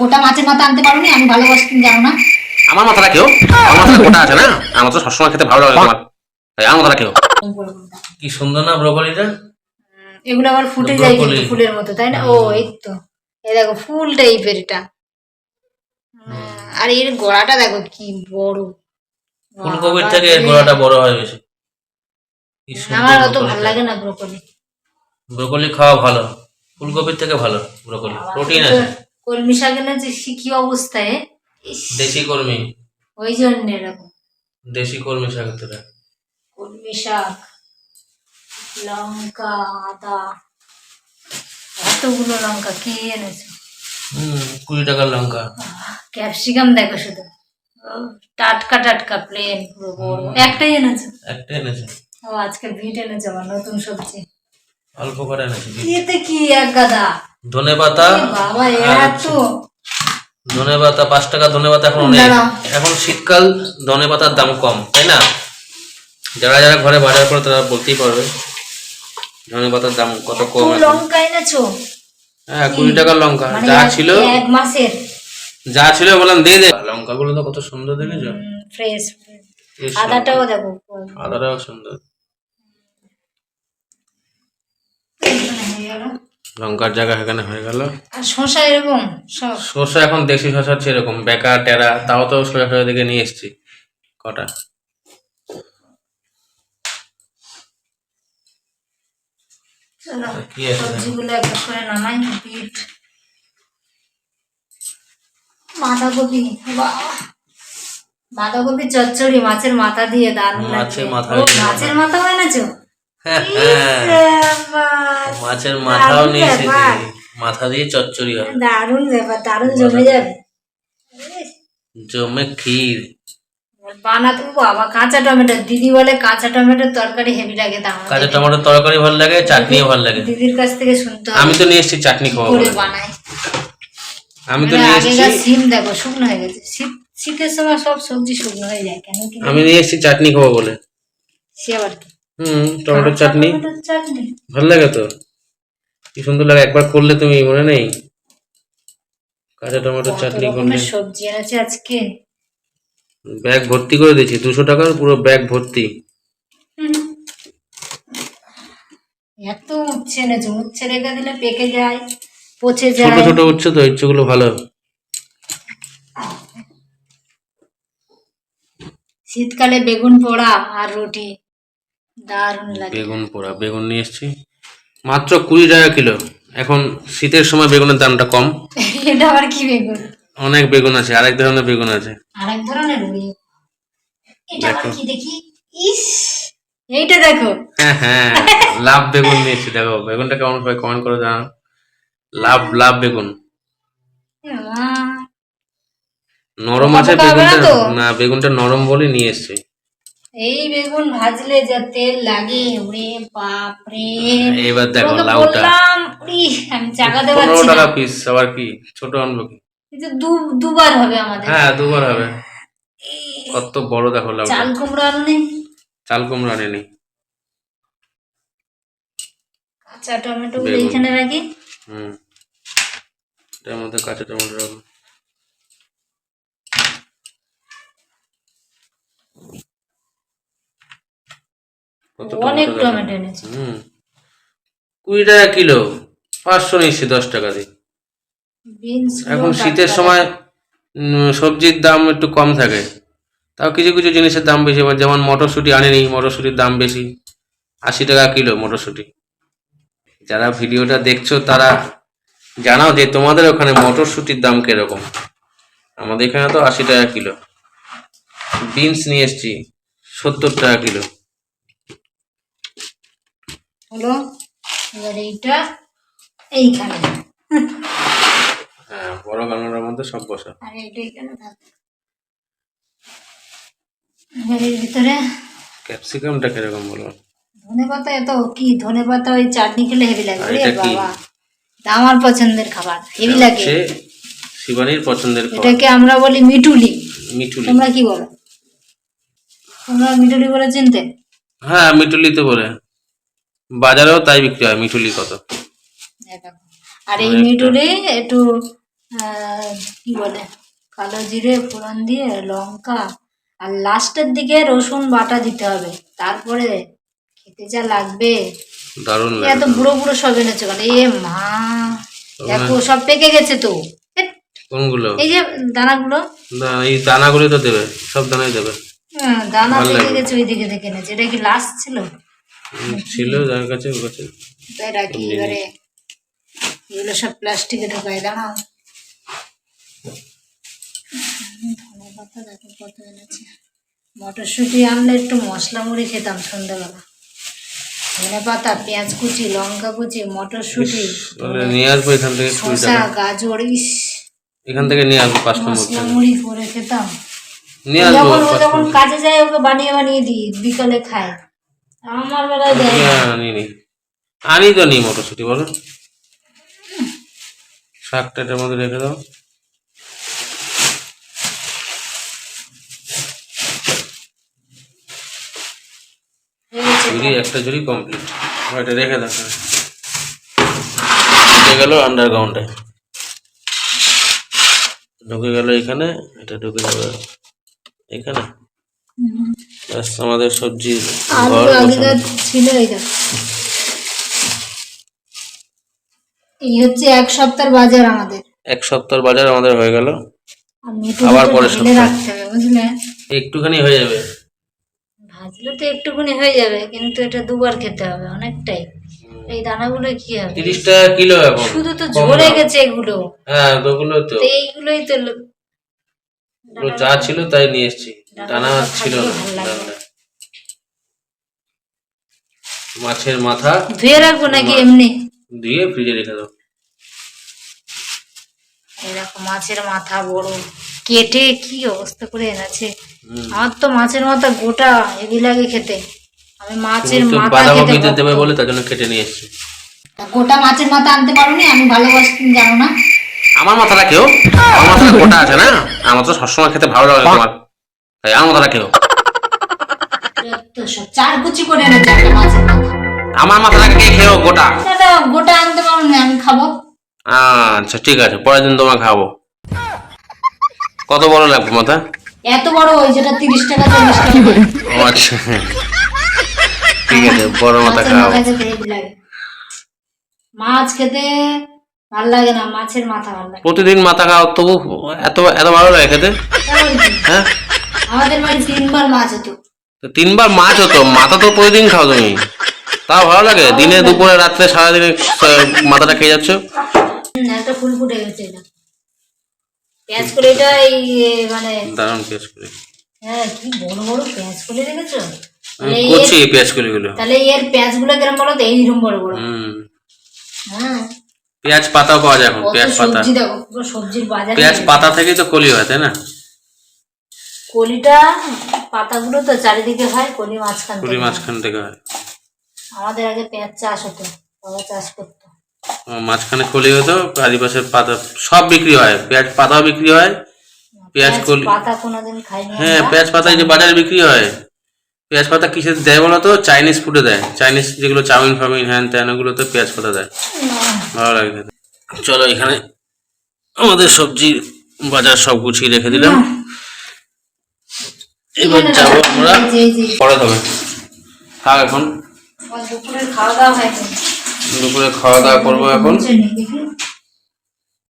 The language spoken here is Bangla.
গোটা মাছের মাথা আনতে পারোনি? আমি ভালোবাসি তুমি জানো না। আমার মাথা রাখেও আমার মাথা গোটা আছে না? আমার তো সবসময় খেতে ভালো লাগে তোমার। তাই আমার মাথা রাখেও কি সুন্দর না ব্রোকলিটা? এগুলো আবার ফুটে যায় কিন্তু ফুলের মতো তাই না? ও এই তো। এই দেখো ফুল টাইপের এটা। আর এর গোড়াটা দেখো কি বড়। ফুলকপির থেকে এর গোড়াটা বড় হয় বেশি। আমার অত। ভালো লাগে না ব্রোকলি। ব্রোকলি খাওয়া ভালো। ফুলকপির থেকে ভালো ব্রোকলি। প্রোটিন আছে। কলমি শাকের না যে কি অবস্থায় দেশি কর্মী ওই জন্য এরকম। দেশি কর্মী শাকের থেকে কলমি শাক লঙ্কা আদা এতগুলো লঙ্কা কে এনেছে? হম কুড়ি টাকার লঙ্কা। ক্যাপসিকাম দেখো শুধু। টাটকা টাটকা প্লেন পুরো একটাই এনেছে? একটা এনেছে। ও আজকে ভিট এনেছে আমার নতুন সবজি। অল্প করে এনেছে এতে কি এক গাদা? ধনে পাতা ধনে পাতা পাঁচ টাকা ধনে পাতা এখন অনেক এখন শীতকাল ধনে পাতার দাম কম তাই না? যারা যারা ঘরে বাজার করে তারা বলতেই পারবে ধনে পাতার দাম কত কম লঙ্কা এনেছো? হ্যাঁ কুড়ি টাকার লঙ্কা মানে যা ছিল। এক মাসের। যা ছিল বললাম দিয়ে দে। লঙ্কাগুলো তো কত সুন্দর দেখেছ। ফ্রেশ আদাটাও দেখো আদাটাও সুন্দর। গেল। লঙ্কার জায়গা এখানে হয়ে গেল। আর শশা এরকম? সব? শসা এখন দেশি শসা হচ্ছে এরকম বেকা টেরা তাও তো সোজা সোজা দিকে নিয়ে এসছি কটা? সবজিগুলো করে নামাই বাঁধাকপি বাহ! বাঁধাকপি চচ্চড়ি মাছের মাথা দিয়ে দারুণ মাছের মাথা মাছের হ্যাঁ হ্যাঁ বাবা, মাছের মাথাও নিয়ে এসেছি মাথা দিয়ে চচ্চড়ি হবে। দারুণ ব্যাপার দারুণ জমে যাবে। জমে ক্ষীর। বানাতে বাবা কাঁচা টমেটো। দিদি বলে কাঁচা টমেটোর তরকারি হেভি লাগে দাম কাঁচা টমেটোর তরকারি ভালো লাগে চাটনিও ভালো লাগে। দিদির কাছ থেকে শুনতে আমি তো নিয়ে এসেছি চাটনি খাব করে বলে। বানাই। আমি তো মানে নিয়ে এসেছি। সিম দেখো শুকনো হয়ে গেছে। শীত শীতের সময় সব সবজি শুকনো হয়ে যায় কেন আমি নিয়ে এসেছি চাটনি খাব বলে। সে আবার কি? হুম টমেটোর চাটনি। চাটনি। ভালো লাগে তো? কি সুন্দর লাগে একবার করলে তুমি মনে নেই? কাঁচা টমেটোর চাটনি করলে। সবজি আছে আজকে? ব্যাগ ভর্তি করে দিয়েছি দুশো টাকার পুরো ব্যাগ ভর্তি। এত উচ্ছে এনেছে উচ্ছে রেখে দিলে পেকে যায় পচে যায়। ছোট উচ্ছে তো ইচ্ছেগুলো ভালো। শীতকালে বেগুন পোড়া আর রুটি। দারুণ লাগে। বেগুন পোড়া বেগুন নিয়ে এসেছি। মাত্র কুড়ি টাকা কিলো। এখন শীতের সময় বেগুনের দামটা কম। এটা আবার কি বেগুন? অনেক বেগুন আছে আরেক ধরনের বেগুন আছে। আরেক ধরনের বেগুন এটা আবার দেখো। কি দেখি? ইস! এইটা দেখো। হ্যাঁ হ্যাঁ। লাভ বেগুন নিয়েছি দেখো বেগুনটা কেমন সবাই কমেন্ট করে জানাও লাভ লাভ বেগুন। নরম আছে বেগুনটা? না বেগুনটা নরম বলে নিয়ে এসছি। এই বেগুন ভাজলে যা তেল লাগে ওরে বাপরে। এবার দেখো লাউটা। বললাম আমি চাকাতে পনেরো পারছি না টাকা পিস আবার কি? ছোট আনব কি? কিন্তু দু দুবার হবে আমাদের। হ্যাঁ দুবার হবে। কত বড় দেখো লাউটা। চাল কুমড়ো আলু নেই চাল কুমড়ো আনেনি। কাঁচা টমেটো। এইখানে রাখি। হুম। এটার মধ্যে কাঁচা টমেটো রাখো। অনেক টমেটো এনেছি। হুম। কুড়ি টাকা কিলো পাঁচশো নিচ্ছি দশ টাকা দিয়ে। এখন শীতের সময় সবজির দাম একটু কম থাকে। তাও কিছু কিছু জিনিসের দাম বেশি এবার যেমন মটরশুঁটি আনেনি মটরশুঁটির দাম বেশি। আশি টাকা কিলো মটরশুঁটি। যারা ভিডিওটা দেখছ তারা জানাও যে তোমাদের ওখানে মটরশুঁটির দাম কীরকম। আমাদের এখানে তো আশি টাকা কিলো। বিনস নিয়ে এসছি সত্তর টাকা কিলো। হলো। এবার এইটা এইখানে। হ্যাঁ বড় মধ্যে সব বসা। আর এইটা এইখানে থাকবে এবার এর ভিতরে ক্যাপসিকামটা কীরকম বলো ধনে পাতা এত কি? ধনে পাতা ওই চাটনি খেলে হেভি লাগে। ওরে বাবা। আমার পছন্দের খাবার। হেভি লাগে। শিবানীর পছন্দের খাবার। এটাকে আমরা বলি মিটুলি মিঠুলি। তোমরা কি বলো? তোমরা মিটুলি বলে চিনতে? হ্যাঁ মিঠুলি তো বলে। বাজারেও তাই বিক্রি হয় মিঠুলি কত আর এই মিটুলি একটু কি বলে কালো জিরে ফোড়ন দিয়ে লঙ্কা আর লাস্টের দিকে রসুন বাটা দিতে হবে। তারপরে খেতে যা লাগবে। দারুণ এত বুড়ো বুড়ো সব এনেছে কেন? এ মা দেখো সব পেকে গেছে তো। কোনগুলো? এই যে দানাগুলো। দা- এই দানাগুলো তো দেবে সব দানাই দেবে। হ্যাঁ, দানা পেকে গেছে ওই দিকে দেখে এনেছে। এটা কি লাস্ট ছিল? ছিল যার কাছে ওর কাছে। তাই রাখি এবারে এগুলো সব প্লাস্টিকে ঢোকাই দাঁড়াও। ধনে দেখো কত এনেছে মটরশুঁটি আনলে একটু মশলা মুড়ি খেতাম সন্ধ্যাবেলা। ধনে পাতা পেঁয়াজ কুচি লঙ্কা কুচি মটরশুঁটি নিয়ে আসব এখান থেকে শসা গাজর ইস। এখান থেকে নিয়ে আসব পাঁচটা মশলা মুড়ি। করে খেতাম। নিয়ে আসব যখন কাজে যায় ওকে বানিয়ে বানিয়ে দিই বিকালে খায়। আমার বেলায় দেয় না। আনি নি আনি তো নি মটরশুটি বলো শাকটা এটার মধ্যে রেখে দাও। ঝুড়ি একটা ঝুড়ি কমপ্লিট এটা রেখে দাও ঢুকে গেল আন্ডারগ্রাউন্ডে ঢুকে গেল এখানে এটা ঢুকে যাবে এখানে। আমাদের সবজি। ছিল এই এই হচ্ছে এক সপ্তাহের বাজার আমাদের। এক সপ্তাহ বাজার আমাদের হয়ে গেল। আবার। রাখতে হবে বুঝলে? একটুখানি হয়ে যাবে। ভাজলে তো একটুখানি হয়ে যাবে কিন্তু এটা দুবার খেতে হবে অনেকটাই। এই দানাগুলো কি হবে? তিরিশ টাকা কিলো এখন শুধু তো ঝরে গেছে এগুলো। হ্যাঁ ওগুলো তো। তো এইগুলোই তো যা ছিল তাই নিয়ে এসেছি। টানা ছিল না। মাছের মাথা। ধুয়ে রাখব নাকি এমনি? দিয়ে ফ্রিজে রেখে দাও। এরকম মাছের মাথা বড়। কেটে কি অবস্থা করে এনেছে। আমার তো মাছের মাথা গোটা হেভি লাগে খেতে। আমি মাছের মাথা বাঁধাকপি খেতে দেবে বলে তার জন্য কেটে নিয়ে এসেছি। গোটা মাছের মাথা আনতে পারোনি আমি ভালোবাসি তুমি জানো না। আমার মাথাটা কেউ? আমার মাথাটা গোটা আছে না? আমার তো সবসময় খেতে ভালো লাগে তোমার। আমার মাথাটা কেউ চার কুচি করে এনেছে মাছের মাথা আমার কে খেও গোটা? গোটা আনতে পারো না আমি খাব। আচ্ছা ঠিক আছে পরের দিন তোমার খাব। কত বড় লাগবে মাথা? এত বড় ওই যেটা তিরিশ টাকা চল্লিশ টাকা। আচ্ছা। ঠিক আছে বড় মাথা খাও। মাছ খেতে ভালো লাগে না মাছের মাথা ভালো লাগে। প্রতিদিন মাথা খাও তবু এত এত ভালো লাগে খেতে? হ্যাঁ? আমাদের বাড়ি তিনবার মাছ হতো। তো তিনবার মাছ হতো মাথা তো প্রতিদিন খাও তুমি। তাও ভালো লাগে দিনে দুপুরে রাত্রে সারাদিনে মাথাটা খেয়ে যাচ্ছ? একটা ফুল ফুটে গেছে এটা। পেঁয়াজ করে এটা এই মানে দারুণ পেঁয়াজ করি হ্যাঁ কি বড় বড় পেঁয়াজ করে রেখেছো করছি এই পেঁয়াজ কলিগুলো। তাহলে এর পেঁয়াজগুলো কিরম বলো তো? এইরকম বড় বড়। হুম। হ্যাঁ। পেঁয়াজ পাতাও পাওয়া যায় এখন পেঁয়াজ পাতা। সবজি দেখো পুরো সবজির বাজার পেঁয়াজ পাতা থেকেই তো কলি হয় তাই না? কলিটা পাতাগুলো তো চারিদিকে হয় কলি মাঝখান কলি থেকে। হয়। মাঝখান থেকে হয়। আমাদের আগে পেঁয়াজ চাষ হতো বাবা চাষ করতো। মাঝখানে কলি হতো আদিবাসের পাতা সব বিক্রি হয়। পেঁয়াজ পাতাও বিক্রি হয় পেঁয়াজ কলি পাতা কোনোদিন খাইনি হ্যাঁ পেঁয়াজ পাতা এই যে বাজারে বিক্রি হয়। পেঁয়াজ পাতা কিসের দেয় বলো তো? চাইনিজ ফুডে দেয়। চাইনিজ যেগুলো চাউমিন ফাউমিন হ্যান ত্যান ওগুলোতে পেঁয়াজ পাতা দেয়। ভালো লাগে চলো এখানে আমাদের সবজি বাজার সব গুছিয়ে রেখে দিলাম। এবার যাব আমরা এই যে- এই যে, পরে তবে থাক এখন। আমার খাওয়া দাওয়া হয়নি দুপুরে খাওয়া দাওয়া করব এখন।